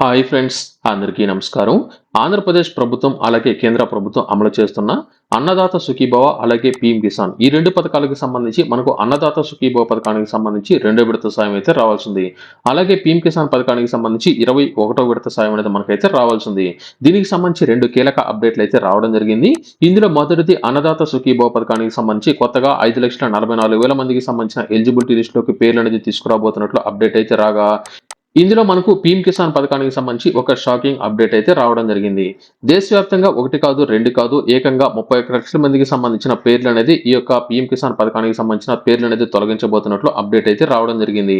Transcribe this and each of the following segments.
Hi friends అందరికీ నమస్కారం. ఆంధ్రప్రదేశ్ ప్రభుత్వం అలాగే కేంద్ర ప్రభుత్వం అమలు చేస్తున్న అన్నదాత సుఖీభవ అలాగే పీఎం కిసాన్. ఈ రెండు పథకాలకు సంబంధించి మనకు అన్నదాత సుఖీభవ పథకానికి సంబంధించి రెండో విడత సాయం అయితే రావాల్సింది. అలాగే పీఎం కిసాన్ పథకానికి సంబంధించి ఇరవై ఒకటో విడత సాయం అనేది మనకైతే రావాల్సింది. దీనికి సంబంధించి రెండు కీలక అప్డేట్లు అయితే రావడం జరిగింది. ఇందులో మొదటిది అన్నదాత సుఖీభవ పథకానికి సంబంధించి కొత్తగా ఐదు లక్షల నలభై నాలుగు వేల మందికి సంబంధించిన ఎలిజిబిలిటీ లిస్టులోకి పేర్లు అనేది తీసుకురాబోతున్నట్లు అప్డేట్ అయితే రాగా ఇందులో మనకు పీఎం కిసాన్ పథకానికి సంబంధించి ఒక షాకింగ్ అప్డేట్ అయితే రావడం జరిగింది. దేశవ్యాప్తంగా ఒకటి కాదు రెండు కాదు ఏకంగా ముప్పై ఒక్క లక్షల మందికి సంబంధించిన పేర్లు అనేది ఈ యొక్క పీఎం కిసాన్ పథకానికి సంబంధించిన పేర్లు అనేది తొలగించబోతున్నట్లు అప్డేట్ అయితే రావడం జరిగింది.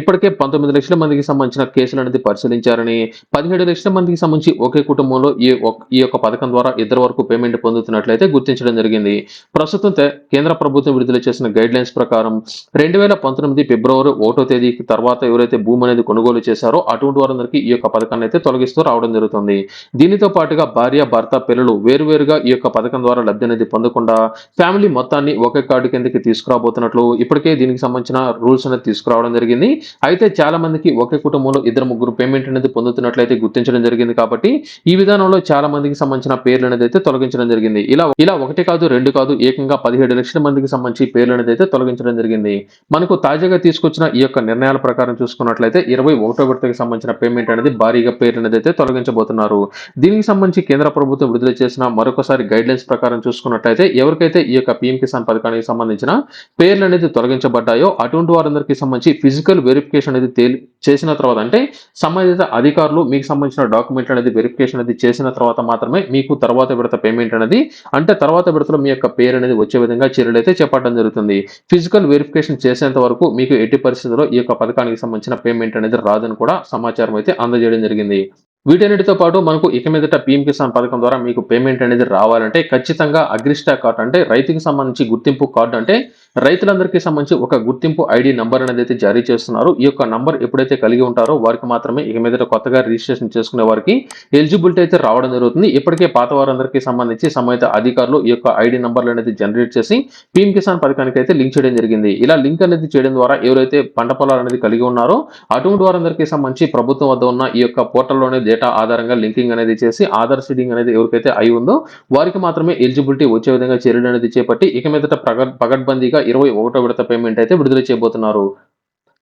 ఇప్పటికే పంతొమ్మిది లక్షల మందికి సంబంధించిన కేసులు అనేది పరిశీలించారని పదిహేడు లక్షల మందికి సంబంధించి ఒకే కుటుంబంలో ఈ ఈ యొక్క పథకం ద్వారా ఇద్దరు వరకు పేమెంట్ పొందుతున్నట్లయితే గుర్తించడం జరిగింది. ప్రస్తుతం కేంద్ర ప్రభుత్వం విడుదల చేసిన గైడ్ లైన్స్ ప్రకారం రెండు వేల పంతొమ్మిది ఫిబ్రవరి ఒకటో తేదీకి తర్వాత ఎవరైతే భూమి అనేది కొనుగోలు చేశారో అటువంటి వారందరికీ ఈ యొక్క పథకాన్ని అయితే తొలగిస్తూ రావడం జరుగుతుంది. దీనితో పాటుగా భార్య భర్త పిల్లలు వేరువేరుగా ఈ యొక్క పథకం ద్వారా లబ్ధి అనేది పొందకుండా ఫ్యామిలీ మొత్తాన్ని ఒకే కార్డు కిందకి తీసుకురాబోతున్నట్లు ఇప్పటికే దీనికి సంబంధించిన రూల్స్ అనేది తీసుకురావడం జరిగింది. అయితే చాలా మందికి ఒకే కుటుంబంలో ఇద్దరు ముగ్గురు పేమెంట్ అనేది పొందుతున్నట్లయితే గుర్తించడం జరిగింది కాబట్టి ఈ విధానంలో చాలా మందికి సంబంధించిన పేర్లు అనేది అయితే తొలగించడం జరిగింది. ఇలా ఇలా ఒకటి కాదు రెండు కాదు ఏకంగా పదిహేడు లక్షల మందికి సంబంధించి పేర్లు అనేది అయితే తొలగించడం జరిగింది. మనకు తాజాగా తీసుకొచ్చిన ఈ యొక్క నిర్ణయాల ప్రకారం చూసుకున్నట్లయితే ఇరవై ఒకటో విడతకి సంబంధించిన పేమెంట్ అనేది భారీగా పేరు అనేది అయితే తొలగించబోతున్నారు. దీనికి సంబంధించి కేంద్ర ప్రభుత్వం విడుదల చేసిన మరొకసారి గైడ్ లైన్స్ ప్రకారం చూసుకున్నట్లయితే ఎవరికైతే ఈ యొక్క పిఎం కిసాన్ పథకానికి సంబంధించిన పేర్లు అనేది తొలగించబడ్డాయో అటువంటి వారందరికీ సంబంధించి ఫిజికల్ వెరిఫికేషన్ అనేది చేసిన తర్వాత అంటే సంబంధిత అధికారులు మీకు సంబంధించిన డాక్యుమెంట్ అనేది వెరిఫికేషన్ అనేది చేసిన తర్వాత మాత్రమే మీకు తర్వాత విడత పేమెంట్ అనేది అంటే తర్వాత విడతలో మీ యొక్క పేరు అనేది వచ్చే విధంగా చర్యలు అయితే చేపట్టడం జరుగుతుంది. ఫిజికల్ వెరిఫికేషన్ చేసేంత వరకు మీకు ఎట్టి పరిస్థితుల్లో ఈ యొక్క పథకానికి సంబంధించిన పేమెంట్ అనేది రాదని కూడా సమాచారం అయితే అందజేయడం జరిగింది. వీటన్నిటితో పాటు మనకు ఇక మీదట పీఎం కిసాన్ పథకం ద్వారా మీకు పేమెంట్ అనేది రావాలంటే ఖచ్చితంగా అగ్రిస్టా కార్డు అంటే రైతుకి సంబంధించి గుర్తింపు కార్డు అంటే రైతులందరికీ సంబంధించి ఒక గుర్తింపు ఐడి నంబర్ అనేది అయితే జారీ చేస్తున్నారు. ఈ యొక్క నంబర్ ఎప్పుడైతే కలిగి ఉంటారో వారికి మాత్రమే ఇక మీదట కొత్తగా రిజిస్ట్రేషన్ చేసుకునే వారికి ఎలిజిబిలిటీ అయితే రావడం జరుగుతుంది. ఇప్పటికే పాత వారందరికీ సంబంధించి సంబంధిత అధికారులు ఈ యొక్క ఐడి నంబర్లు అనేది జనరేట్ చేసి పీఎం కిసాన్ పథకానికి అయితే లింక్ చేయడం జరిగింది. ఇలా లింక్ అనేది చేయడం ద్వారా ఎవరైతే పంట పొలాలు అనేది కలిగి ఉన్నారో అటువంటి వారందరికీ సంబంధించి ప్రభుత్వం వద్ద ఉన్న ఈ యొక్క పోర్టల్లోనే డేటా ఆధారంగా లింకింగ్ అనేది చేసి ఆధార్ సీడింగ్ అనేది ఎవరికైతే అయి ఉందో వారికి మాత్రమే ఎలిజిబిలిటీ వచ్చే విధంగా చర్యలు అనేది చేపట్టి ఇక మీదట ప్రగ- పగడ్బందీగా ఇరవై ఒకటో విడత పేమెంట్ అయితే విడుదల చేయబోతున్నారు.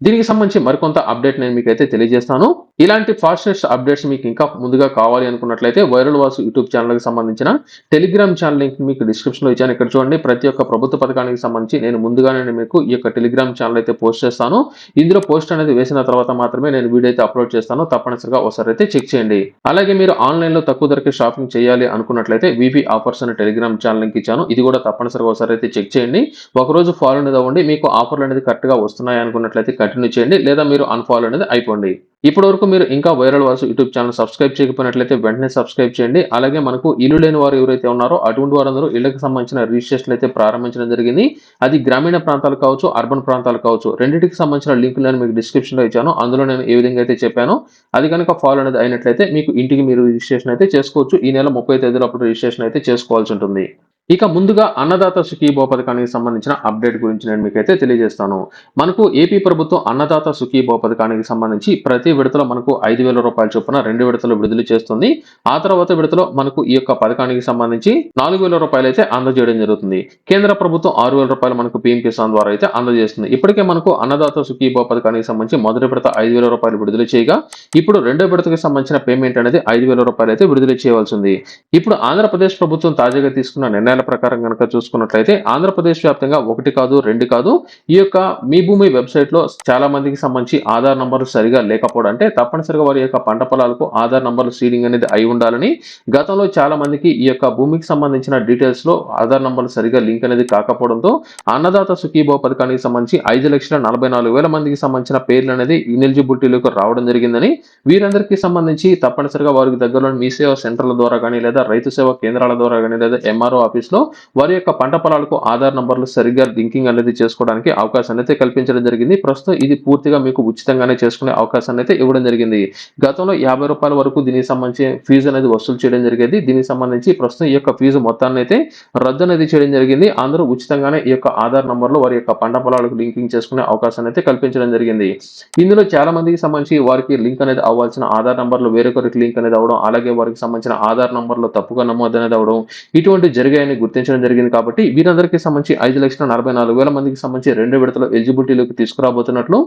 దీనికి సంబంధించి మరికొంత అప్డేట్ నేను మీకు అయితే తెలియజేస్తాను. ఇలాంటి ఫాస్టెస్ట్ అప్డేట్స్ మీకు ఇంకా ముందుగా కావాలి అనుకున్నట్లయితే వైరల్ వాసు యూట్యూబ్ ఛానల్కి సంబంధించిన టెలిగ్రామ్ ఛానల్ లింక్ మీకు డిస్క్రిప్షన్లో లో ఇచ్చాను. ఇక్కడ చూడండి ప్రతి ఒక్క ప్రభుత్వ పథకానికి సంబంధించి నేను ముందుగానే మీకు ఈ యొక్క టెలిగ్రామ్ ఛానల్ అయితే పోస్ట్ చేస్తాను. ఇందులో పోస్ట్ అనేది వేసిన తర్వాత మాత్రమే నేను వీడియో అయితే అప్లోడ్ చేస్తాను. తప్పనిసరిగా ఒకసారి అయితే చెక్ చేయండి. అలాగే మీరు ఆన్లైన్లో తక్కువ ధరకే షాపింగ్ చేయాలి అనుకున్నట్లయితే వివి ఆఫర్స్ అనే టెలిగ్రామ్ ఛానల్ లింక్ ఇచ్చాను. ఇది కూడా తప్పనిసరిగా ఒకసారి అయితే చెక్ చేయండి. ఒక రోజు ఫాలో అనేది అవ్వండి. మీకు ఆఫర్లు అనేది కరెక్ట్గా వస్తున్నాయి అనుకున్నట్లయితే కంటిన్యూ చేయండి లేదా మీరు అన్ఫాలో అనేది అయిపోండి. ఇప్పటి వరకు మీరు ఇంకా viral Vasu YouTube channel subscribe చేయకపోయినట్లయితే వెంటనే సబ్స్క్రైబ్ చేయండి. అలాగే మనకు ఇల్లు లేని వారు ఎవరైతే ఉన్నారో అటువంటి వారందరూ ఇళ్ళకు సంబంధించిన రిజిస్ట్రేషన్ అయితే ప్రారంభించడం జరిగింది. అది గ్రామీణ ప్రాంతాలు కావచ్చు అర్బన్ ప్రాంతాలు కావచ్చు రెండింటికి సంబంధించిన లింకులు నేను మీకు డిస్క్రిప్షన్లో ఇచ్చాను. అందులో నేను ఏ విధంగా అయితే చెప్పాను అది కనుక ఫాలో అనేది అయినట్లయితే మీకు ఇంటికి మీరు రిజిస్ట్రేషన్ అయితే చేసుకోవచ్చు. ఈ నెల ముప్పై తేదీలో అప్పుడు రిజిస్ట్రేషన్ అయితే చేసుకోవాల్సి ఉంటుంది. ఇక ముందుగా అన్నదాత సుఖీభవ పథకానికి సంబంధించిన అప్డేట్ గురించి నేను మీకైతే తెలియజేస్తాను. మనకు ఏపీ ప్రభుత్వం అన్నదాత సుఖీభవ పథకానికి సంబంధించి ప్రతి విడతలో మనకు ఐదు వేల రూపాయల చొప్పున రెండు విడతలు విడుదల చేస్తుంది. ఆ తర్వాత విడతలో మనకు ఈ యొక్క పథకానికి సంబంధించి నాలుగు వేల రూపాయలు అయితే అందజేయడం జరుగుతుంది. కేంద్ర ప్రభుత్వం ఆరు వేల రూపాయలు మనకు పీఎం కిసాన్ ద్వారా అయితే అందజేస్తుంది. ఇప్పటికే మనకు అన్నదాత సుఖీభవ పథకానికి సంబంధించి మొదటి విడత ఐదు వేల రూపాయలు విడుదల చేయగా ఇప్పుడు రెండో విడతకి సంబంధించిన పేమెంట్ అనేది ఐదు వేల రూపాయలు అయితే విడుదల చేయవలసింది ఇప్పుడు ఆంధ్రప్రదేశ్ ప్రభుత్వం తాజాగా తీసుకున్న నిర్ణయాల ప్రకారం కనుక చూసుకున్నట్లయితే ఆంధ్రప్రదేశ్ వ్యాప్తంగా ఒకటి కాదు రెండు కాదు. ఈ యొక్క మీ భూమి వెబ్సైట్లో చాలా మందికి సంబంధించి ఆధార్ నంబర్లు సరిగా లేకపోవడం అంటే తప్పనిసరిగా వారి యొక్క పంట పొలాలకు ఆధార్ నంబర్లు సీడింగ్ అనేది అయి ఉండాలని గతంలో చాలా మందికి ఈ యొక్క భూమికి సంబంధించిన డీటెయిల్స్లో ఆధార్ నంబర్లు సరిగా లింక్ అనేది కాకపోవడంతో అన్నదాత సుఖీభావ పథకానికి సంబంధించి ఐదు లక్షల నలభై నాలుగు వేల మందికి సంబంధించిన పేర్లు అనేది ఇనెలిజిబిలిటీలోకి రావడం జరిగిందని వీరందరికీ సంబంధించి తప్పనిసరిగా వారికి దగ్గరలోని మీ సేవా సెంటర్ల ద్వారా కానీ లేదా రైతు సేవా కేంద్రాల ద్వారా కానీ లేదా ఎంఆర్ఓ ఆఫీస్ లో వారి యొక్క పంట పొలాలకు ఆధార్ నంబర్లు సరిగ్గా లింకింగ్ అనేది చేసుకోవడానికి అవకాశాన్ని అయితే కల్పించడం జరిగింది. ప్రస్తుతం ఇది పూర్తిగా మీకు ఉచితంగానే చేసుకునే అవకాశాన్ని అయితే ఇవ్వడం జరిగింది. గతంలో యాభై రూపాయల వరకు దీనికి సంబంధించి ఫీజు అనేది వసూలు చేయడం జరిగేది. దీనికి సంబంధించి ప్రస్తుతం ఈ యొక్క ఫీజు మొత్తాన్ని అయితే రద్దు అనేది చేయడం జరిగింది. అందరూ ఉచితంగానే ఈ యొక్క ఆధార్ నంబర్లు వారి యొక్క పంట పొలాలకు లింకింగ్ చేసుకునే అవకాశాన్ని అయితే కల్పించడం జరిగింది. ఇందులో చాలా మందికి సంబంధించి వారికి లింక్ అనేది అవ్వాల్సిన ఆధార్ నంబర్లు వేరొకరికి లింక్ అనేది అవ్వడం అలాగే వారికి సంబంధించిన ఆధార్ నంబర్లు తప్పుగా నమోదు అనేది అవ్వడం ఇటువంటి జరిగాయని గుర్తించడం జరిగింది కాబట్టి వీరందరికీ సంబంధించి ఐదు లక్షల నలభై నాలుగు వేల మందికి సంబంధించి రెండు విడతల ఎలిజిబిలిటీలోకి తీసుకురాబోతున్నట్లు.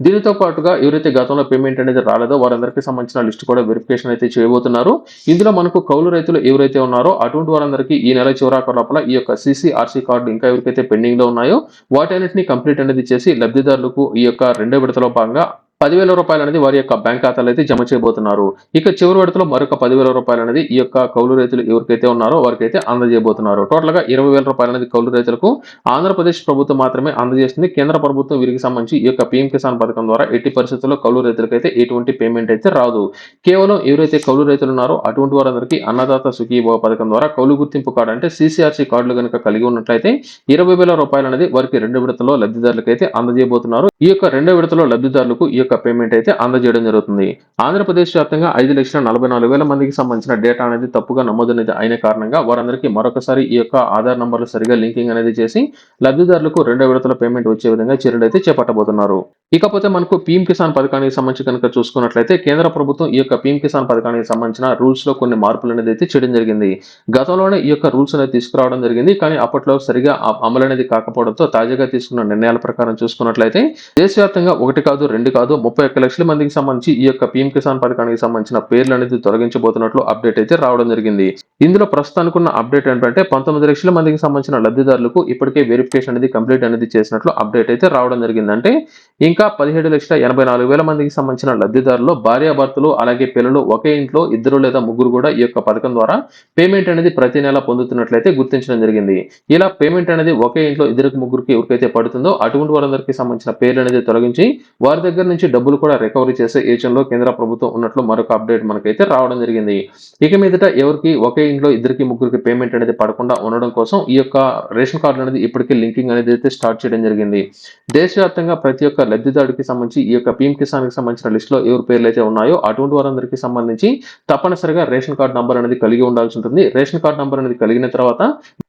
దీనితో పాటుగా ఎవరైతే గతంలో పేమెంట్ అనేది రాలేదో వారందరికీ సంబంధించిన లిస్ట్ కూడా వెరిఫికేషన్ అయితే చేయబోతున్నారు. ఇందులో మనకు కౌలు రైతులు ఎవరైతే ఉన్నారో అటువంటి వారందరికీ ఈ నెల చివరాక లోపల ఈ యొక్క సిసిఆర్సీ కార్డు ఇంకా ఎవరికైతే పెండింగ్లో ఉన్నాయో వాటన్నిటిని కంప్లీట్ అనేది చేసి లబ్ధిదారులకు ఈ యొక్క రెండో విడతలో భాగంగా పదివేల రూపాయలు అనేది వారి యొక్క బ్యాంక్ ఖాతాలో అయితే జమ చేయబోతున్నారు. ఇక చివరి విడతలో మరొక పదివేల రూపాయలు అనేది ఈ యొక్క కౌలు రైతులు ఎవరికైతే ఉన్నారో వారికి అయితే అందజేయబోతున్నారు. టోటల్గా ఇరవై వేల రూపాయలు అనేది కౌలు రైతులకు ఆంధ్రప్రదేశ్ ప్రభుత్వం మాత్రమే అందజేస్తుంది. కేంద్ర ప్రభుత్వం వీరికి సంబంధించి ఈ యొక్క పీఎం కిసాన్ పథకం ద్వారా ఎట్టి పరిస్థితుల్లో కౌలు రైతులకు అయితే ఎటువంటి పేమెంట్ అయితే రాదు. కేవలం ఎవరైతే కౌలు రైతులు ఉన్నారో అటువంటి వారందరికీ అన్నదాత సుఖీభవ పథకం ద్వారా కౌలు గుర్తింపు కార్డు అంటే సీసీఆర్సీ కార్డులు కనుక కలిగి ఉన్నట్లయితే ఇరవై వేల రూపాయలు అనేది వారికి రెండు విడతలో లబ్ధిదారులకు అయితే అందజేయబోతున్నారు. ఈ యొక్క రెండో విడతలో లబ్ధిదారులకు ఈ యొక్క పేమెంట్ అయితే అందజేయడం జరుగుతుంది. ఆంధ్రప్రదేశ్ వ్యాప్తంగా ఐదు లక్షల నలభై నాలుగు వేల మందికి సంబంధించిన డేటా అనేది తప్పుగా నమోదు అనేది అయిన కారణంగా వారందరికీ మరొకసారి ఈ యొక్క ఆధార్ నంబర్లు సరిగా లింకింగ్ అనేది చేసి లబ్ధిదారులకు రెండో విడతల పేమెంట్ వచ్చే విధంగా చర్యలు అయితే చేపట్టబోతున్నారు. ఇకపోతే మనకు పీఎం కిసాన్ పథకానికి సంబంధించి కనుక చూసుకున్నట్లయితే కేంద్ర ప్రభుత్వం ఈ యొక్క పీఎం కిసాన్ పథకానికి సంబంధించిన రూల్స్లో కొన్ని మార్పులు అనేది అయితే చేయడం జరిగింది. గతంలోనే ఈ యొక్క రూల్స్ అనేది తీసుకురావడం జరిగింది. కానీ అప్పట్లో సరిగా అమలు అనేది కాకపోవడంతో తాజాగా తీసుకున్న నిర్ణయాల ప్రకారం చూసుకున్నట్లయితే దేశవ్యాప్తంగా ఒకటి కాదు రెండు కాదు ముప్పై ఒక్క లక్షల మందికి సంబంధించి ఈ యొక్క పీఎం కిసాన్ పథకానికి సంబంధించిన పేర్లు అనేది తొలగించబోతున్నట్లు అప్డేట్ అయితే రావడం జరిగింది. ఇందులో ప్రస్తుతానికి ఉన్న అప్డేట్ ఏంటంటే పంతొమ్మిది లక్షల మందికి సంబంధించిన లబ్ధిదారులకు ఇప్పటికే వెరిఫికేషన్ అనేది కంప్లీట్ అనేది చేసినట్లు అప్డేట్ అయితే రావడం జరిగింది. అంటే ఇంకా పదిహేడు లక్షల ఎనభై నాలుగు వేల మందికి సంబంధించిన లబ్ధిదారులు భార్యాభర్తలు అలాగే పిల్లలు ఒకే ఇంట్లో ఇద్దరు లేదా ముగ్గురు కూడా ఈ యొక్క పథకం ద్వారా పేమెంట్ అనేది ప్రతి నెల పొందుతున్నట్లయితే గుర్తించడం జరిగింది. ఇలా పేమెంట్ అనేది ఒకే ఇంట్లో ఇద్దరికి ముగ్గురికి ఎవరికైతే పడుతుందో అటువంటి వారందరికీ సంబంధించిన పేర్లు అనేది తొలగించి వారి దగ్గర నుంచి డబ్బులు కూడా రికవరీ చేసే ఏజెంట్లో కేంద్ర ప్రభుత్వం ఉన్నట్లు మరొక అప్డేట్ మనకైతే రావడం జరిగింది. ఇక మీదట ఎవరికి ఒకే ఇంట్లో ఇద్దరికి ముగ్గురికి పేమెంట్ అనేది పడకుండా ఉండడం కోసం ఈ యొక్క రేషన్ కార్డు అనేది ఇప్పటికే లింకింగ్ అనేది అయితే స్టార్ట్ చేయడం జరిగింది. దేశవ్యాప్తంగా ప్రతి ఒక్క లబ్ధి లబ్ధిదారుడికి సంబంధించి ఈ యొక్క పీఎం కిసాన్కి సంబంధించిన లిస్టులో ఎవరి పేర్లు అయితే ఉన్నాయో అటువంటి వారందరికీ సంబంధించి తప్పనిసరిగా రేషన్ కార్డు నంబర్ అనేది కలిగి ఉండాల్సి ఉంటుంది. రేషన్ కార్డు నంబర్ అనేది కలిగిన తర్వాత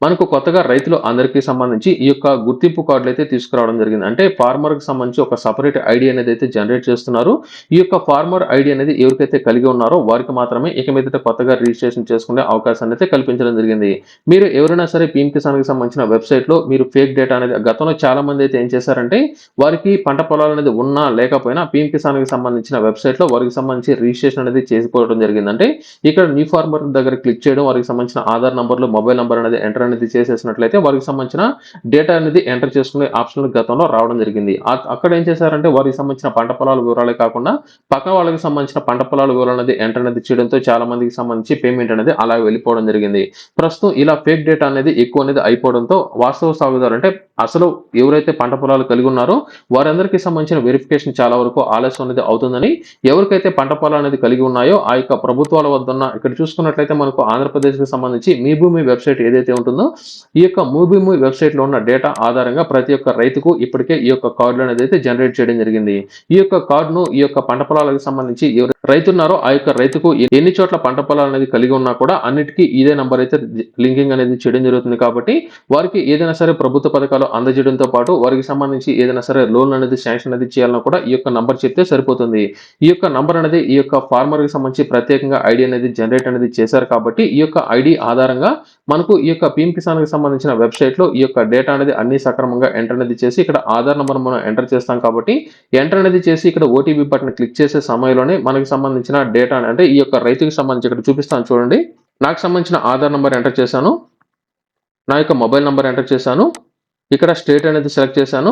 మనకు కొత్తగా రైతులు అందరికీ సంబంధించి ఈ యొక్క గుర్తింపు కార్డులు అయితే తీసుకురావడం జరిగింది. అంటే ఫార్మర్కి సంబంధించి ఒక సపరేట్ ఐడి అనేది అయితే జనరేట్ చేస్తున్నారు. ఈ యొక్క ఫార్మర్ ఐడి అనేది ఎవరికైతే కలిగి ఉన్నారో వారికి మాత్రమే ఇక మీదట కొత్తగా రిజిస్ట్రేషన్ చేసుకునే అవకాశాన్ని అయితే కల్పించడం జరిగింది. మీరు ఎవరైనా సరే పీఎం కిసాన్కి సంబంధించిన వెబ్సైట్లో మీరు ఫేక్ డేటా అనేది గతంలో చాలా మంది అయితే ఏం చేశారంటే వారికి పంట పొలాలు అనేది ఉన్నా లేకపోయినా పీఎం కిసాన్కి సంబంధించిన వెబ్సైట్లో వారికి సంబంధించి రిజిస్ట్రేషన్ అనేది చేసుకోవడం జరిగింది అంటే ఇక్కడ న్యూ ఫార్మర్ దగ్గర క్లిక్ చేయడం వారికి సంబంధించిన ఆధార్ నంబర్లు మొబైల్ నెంబర్ అనేది ఎంటర్ అనేది చేసేసినట్లయితే వారికి సంబంధించిన డేటా అనేది ఎంటర్ చేసుకునే ఆప్షన్ గతంలో రావడం జరిగింది. అక్కడ ఏం చేశారంటే వారికి సంబంధించిన పంట పొలాల వివరాలే కాకుండా పక్క వాళ్ళకి సంబంధించిన పంట పొలాల వివరాలు అనేది ఎంటర్ అనేది చేయడంతో చాలా మందికి సంబంధించి పేమెంట్ అనేది అలా వెళ్ళిపోవడం జరిగింది. ప్రస్తుతం ఇలా ఫేక్ డేటా అనేది ఎక్కువ అనేది అయిపోవడంతో వాస్తవ సాగుదారు అంటే అసలు ఎవరైతే పంట పొలాలు కలిగి ఉన్నారో వారందరికీ సంబంధించిన వెరిఫికేషన్ చాలా వరకు ఆలస్యం అనేది అవుతుందని ఎవరికైతే పంట పొలాలు అనేది కలిగి ఉన్నాయో ఆ యొక్క ప్రభుత్వాల వద్ద ఉన్న ఇక్కడ చూసుకున్నట్లయితే మనకు ఆంధ్రప్రదేశ్కి సంబంధించి మీ భూమి వెబ్సైట్ ఏదైతే ఉంటుందో ఈ యొక్క మీ భూమి వెబ్సైట్లో ఉన్న డేటా ఆధారంగా ప్రతి ఒక్క రైతుకు ఇప్పటికే ఈ యొక్క కార్డులు అనేది అయితే జనరేట్ చేయడం జరిగింది. ఈ యొక్క కార్డును ఈ యొక్క పంట పొలాలకు సంబంధించి ఎవరు ఆ యొక్క రైతుకు ఎన్ని చోట్ల పంట పొలాలు అనేది కలిగి ఉన్నా కూడా అన్నిటికీ ఇదే నంబర్ అయితే లింకింగ్ అనేది చేయడం జరుగుతుంది కాబట్టి వారికి ఏదైనా సరే ప్రభుత్వ పథకాలు అందజేయడంతో పాటు వారికి సంబంధించి ఏదైనా సరే లోన్ అనేది శాంక్షన్ అనేది చేయాలన్నా కూడా ఈ యొక్క నంబర్ చెప్తే సరిపోతుంది. ఈ యొక్క నంబర్ అనేది ఈ యొక్క ఫార్మర్కి సంబంధించి ప్రత్యేకంగా ఐడి అనేది జనరేట్ అనేది చేశారు కాబట్టి ఈ యొక్క ఐడి ఆధారంగా మనకు ఈ యొక్క పిఎం కిసాన్కి సంబంధించిన వెబ్సైట్లో ఈ యొక్క డేటా అనేది అన్ని సక్రమంగా ఎంటర్ అనేది చేసి ఇక్కడ ఆధార్ నంబర్ మనం ఎంటర్ చేస్తాం కాబట్టి ఎంటర్ అనేది చేసి ఇక్కడ ఓటీపీ బటన్ క్లిక్ చేసే సమయంలోనే మనకి సంబంధించిన డేటా అంటే ఈ యొక్క రైతుకి సంబంధించి ఇక్కడ చూపిస్తాను చూడండి. నాకు సంబంధించిన ఆధార్ నంబర్ ఎంటర్ చేశాను. నా యొక్క మొబైల్ నంబర్ ఎంటర్ చేశాను. ఇక్కడ స్టేట్ అనేది సెలెక్ట్ చేశాను.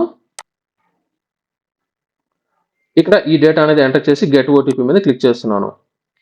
ఇక్కడ ఈ డేటా అనేది ఎంటర్ చేసి గెట్ ఓటీపీ మీద క్లిక్ చేస్తున్నాను.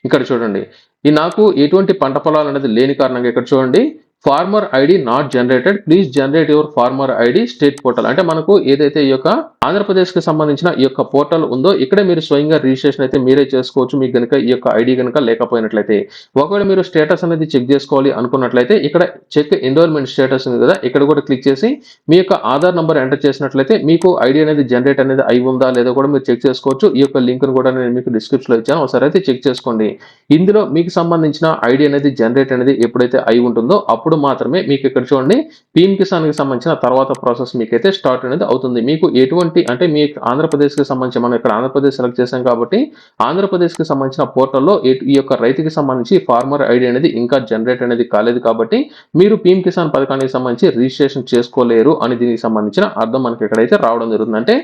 ఇక్కడ చూడండి. ఈ నాకు ఎటువంటి పంట పొలాలు అనేది లేని కారణంగా ఇక్కడ చూడండి. Farmer ID not generated please generate your farmer ID state portal. అంటే మనకు ఏదైతే ఈ యొక్క ఆంధ్రప్రదేశ్కి సంబంధించిన ఈ యొక్క పోర్టల్ ఉందో ఇక్కడే మీరు స్వయంగా రిజిస్ట్రేషన్ అయితే మీరే చేసుకోవచ్చు. మీకు గనుక ఈ యొక్క ఐడి కనుక లేకపోయినట్లయితే ఒకవేళ మీరు స్టేటస్ అనేది చెక్ చేసుకోవాలి అనుకున్నట్లయితే ఇక్కడ చెక్ ఎన్రోల్మెంట్ స్టేటస్ ఉంది కదా ఇక్కడ కూడా క్లిక్ చేసి మీ యొక్క ఆధార్ నంబర్ ఎంటర్ చేసినట్లయితే మీకు ఐడి అనేది జనరేట్ అనేది అయి ఉందా లేదో కూడా మీరు చెక్ చేసుకోవచ్చు. ఈ యొక్క లింక్ కూడా నేను మీకు డిస్క్రిప్షన్లో ఇచ్చాను. ఒకసారి అయితే చెక్ చేసుకోండి. ఇందులో మీకు సంబంధించిన ఐడి అనేది జనరేట్ అనేది ఎప్పుడైతే అయి ఉంటుందో అప్పుడు మాత్రమే మీకు ఇక్కడ చూడండి పీఎం కిసాన్కి సంబంధించిన తర్వాత ప్రాసెస్ మీకైతే స్టార్ట్ అనేది అవుతుంది. మీకు ఎటువంటి అంటే మీ ఆంధ్రప్రదేశ్కి సంబంధించి మనం ఇక్కడ ఆంధ్రప్రదేశ్ సెలెక్ట్ చేశాం కాబట్టి ఆంధ్రప్రదేశ్కి సంబంధించిన పోర్టల్లో ఈ యొక్క రైతుకి సంబంధించి ఫార్మర్ ఐడి అనేది ఇంకా జనరేట్ అనేది కాలేదు కాబట్టి మీరు పీఎం కిసాన్ పథకానికి సంబంధించి రిజిస్ట్రేషన్ చేసుకోలేరు అని దీనికి సంబంధించిన అర్థం మనకి ఎక్కడైతే రావడం జరుగుతుంది. అంటే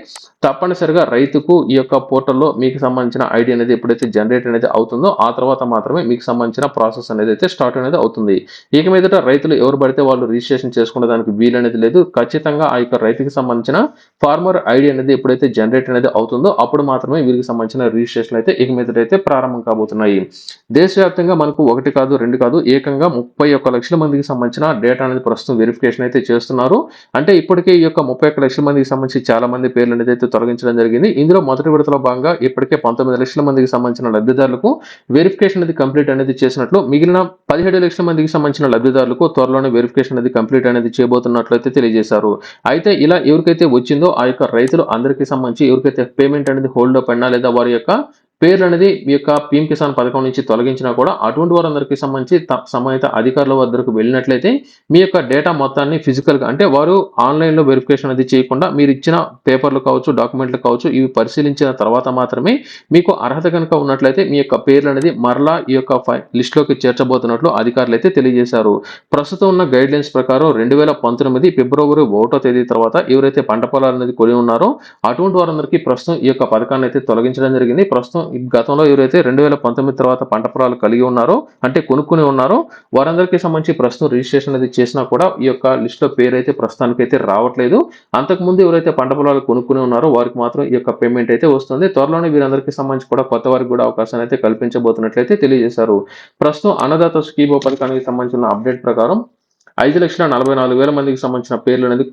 తప్పనిసరిగా రైతుకు ఈ యొక్క పోర్టల్లో మీకు సంబంధించిన ఐడి అనేది ఎప్పుడైతే జనరేట్ అనేది అవుతుందో ఆ తర్వాత మాత్రమే మీకు సంబంధించిన ప్రాసెస్ అనేది అయితే స్టార్ట్ అనేది అవుతుంది. ఇక మీదట రైతులు ఎవరు పడితే వాళ్ళు రిజిస్ట్రేషన్ చేసుకునే దానికి వీలు అనేది లేదు. ఖచ్చితంగా ఆ యొక్క రైతుకి సంబంధించిన ఫార్మర్ ఐడి అనేది ఎప్పుడైతే జనరేట్ అనేది అవుతుందో అప్పుడు మాత్రమే వీరికి సంబంధించిన రిజిస్ట్రేషన్ అయితే ఇక మీదట అయితే ప్రారంభం కాబోతున్నాయి. దేశవ్యాప్తంగా మనకు ఒకటి కాదు రెండు కాదు ఏకంగా ముప్పై ఒక్క లక్షల మందికి సంబంధించిన డేటా అనేది ప్రస్తుతం వెరిఫికేషన్ అయితే చేస్తున్నారు. అంటే ఇప్పటికే ఈ యొక్క ముప్పై ఒక్క లక్షల మందికి సంబంధించి చాలా మంది పేర్లు అనేది అయితే తొలగించడం జరిగింది. ఇందులో మొదటి విడతలో భాగంగా ఇప్పటికే పంతొమ్మిది లక్షల మందికి సంబంధించిన లబ్ధిదారులకు వెరిఫికేషన్ అనేది కంప్లీట్ అనేది చేసినట్లు మిగిలిన పదిహేడు లక్షల మందికి సంబంధించిన లబ్ధిదారులకు త్వరలోనే వెరిఫికేషన్ అనేది కంప్లీట్ అనేది చేయబోతున్నట్లయితే తెలియజేశారు. అయితే ఇలా ఎవరికైతే వచ్చిందో ఆ యొక్క రైతులు అందరికీ సంబంధించి ఎవరికైతే పేమెంట్ అనేది హోల్డ్ అప్ అయినా లేదా వారి యొక్క పేర్లు అనేది మీ యొక్క పీఎం కిసాన్ పథకం నుంచి తొలగించినా కూడా అటువంటి వారందరికీ సంబంధించి సంబంధిత అధికారుల వద్దకు వెళ్ళినట్లయితే మీ యొక్క డేటా మొత్తాన్ని ఫిజికల్గా అంటే వారు ఆన్లైన్లో వెరిఫికేషన్ అది చేయకుండా మీరు ఇచ్చిన పేపర్లు కావచ్చు డాక్యుమెంట్లు కావచ్చు ఇవి పరిశీలించిన తర్వాత మాత్రమే మీకు అర్హత కనుక ఉన్నట్లయితే మీ యొక్క పేర్లు అనేది మరలా ఈ యొక్క లిస్టులోకి చేర్చబోతున్నట్లు అధికారులు అయితే తెలియజేశారు. ప్రస్తుతం ఉన్న గైడ్ లైన్స్ ప్రకారం రెండు వేల పంతొమ్మిది ఫిబ్రవరి ఒకటో తేదీ తర్వాత ఎవరైతే పంట పొలాలు అనేది కొని ఉన్నారో అటువంటి వారందరికీ ప్రస్తుతం ఈ యొక్క పథకాన్ని అయితే తొలగించడం జరిగింది. ప్రస్తుతం గతంలో ఎవరైతే రెండు వేల పంతొమ్మిది తర్వాత పంట పొలాలు కలిగి ఉన్నారో అంటే కొనుక్కుని ఉన్నారో వారందరికీ సంబంధించి ప్రస్తుతం రిజిస్ట్రేషన్ అనేది చేసినా కూడా ఈ యొక్క లిస్ట్లో పేరు అయితే ప్రస్తుతానికి అయితే రావట్లేదు. అంతకుముందు ఎవరైతే పంట పొలాలు కొనుక్కుని ఉన్నారో వారికి మాత్రం ఈ యొక్క పేమెంట్ అయితే వస్తుంది. త్వరలోనే వీరందరికీ సంబంధించి కూడా కొత్త వారికి కూడా అవకాశాన్ని అయితే కల్పించబోతున్నట్లయితే తెలియజేశారు. ప్రస్తుతం అన్నదాత స్కీమ్ పథకానికి సంబంధించిన అప్డేట్ ప్రకారం ఐదు లక్షల నలభై నాలుగు వేల మందికి సంబంధించిన పేర్లు అనేది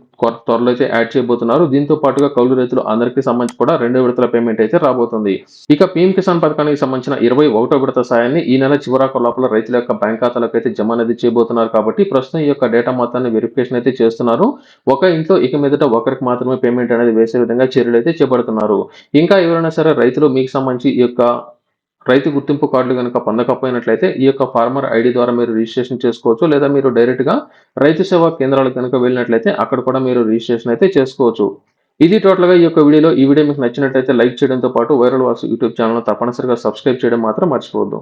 త్వరలో అయితే యాడ్ చేయబోతున్నారు. దీంతో పాటుగా కౌలు రైతులు అందరికీ సంబంధించి కూడా రెండో విడతల పేమెంట్ అయితే రాబోతుంది. ఇక పీఎం కిసాన్ పథకానికి సంబంధించిన ఇరవై ఒకటో విడత సాయాన్ని ఈ నెల చివరాకు లోపల రైతుల యొక్క బ్యాంక్ ఖాతాలకు అయితే జమ అనేది చేయబోతున్నారు కాబట్టి ప్రస్తుతం ఈ యొక్క డేటా మొత్తాన్ని వెరిఫికేషన్ అయితే చేస్తున్నారు. ఒక ఇంట్లో ఇక మీదట ఒకరికి మాత్రమే పేమెంట్ అనేది వేసే విధంగా చర్యలు అయితే చేపడుతున్నారు. ఇంకా ఎవరైనా సరే రైతులు మీకు సంబంధించి ఈ యొక్క రైతు గుర్తింపు కార్డులు కనుక పొందకపోయినట్లయితే ఈ యొక్క ఫార్మర్ ఐడి ద్వారా మీరు రిజిస్ట్రేషన్ చేసుకోవచ్చు లేదా మీరు డైరెక్ట్గా రైతు సేవా కేంద్రాలకు కనుక వెళ్ళినట్లయితే అక్కడ కూడా మీరు రిజిస్ట్రేషన్ అయితే చేసుకోవచ్చు. ఇది టోటల్గా ఈ యొక్క వీడియోలో. ఈ వీడియో మీకు నచ్చినట్లయితే లైక్ చేయడంతో పాటు వైరల్ వాసు యూట్యూబ్ ఛానల్ తప్పనిసరిగా సబ్స్క్రైబ్ చేయడం మాత్రం మర్చిపోవద్దు.